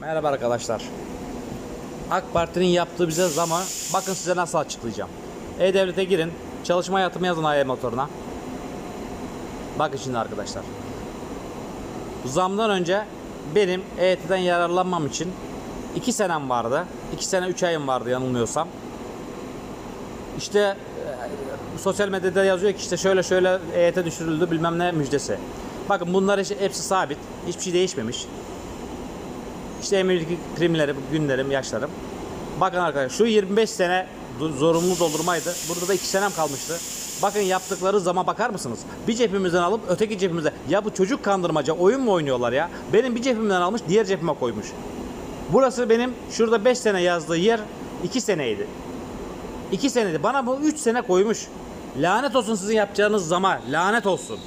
Merhaba arkadaşlar. AK Parti'nin yaptığı bize zamı bakın size nasıl açıklayacağım. E-Devlet'e girin. Çalışma hayatımı yazın AY motoruna. Bakın şimdi arkadaşlar. Zamdan önce benim EYT'den yararlanmam için 2 senem vardı. 2 sene 3 ayım vardı yanılmıyorsam. İşte e, sosyal medyada yazıyor ki işte şöyle şöyle EYT düşürüldü bilmem ne müjdesi. Bakın bunlar hepsi sabit. Hiçbir şey değişmemiş. İşte emeklilik primleri, günlerim, yaşlarım. Bakın arkadaşlar şu 25 sene zorunlu doldurmaydı. Burada da 2 senem kalmıştı. Bakın yaptıkları zaman bakar mısınız? Bir cebimizden alıp öteki cebimize. Ya bu çocuk kandırmaca oyun mu oynuyorlar ya? Benim bir cebimden almış diğer cebime koymuş. Burası benim şurada 5 sene yazdığı yer 2 seneydi. 2 seneydi. Bana bu 3 sene koymuş. Lanet olsun sizin yapacağınız zama. Lanet olsun.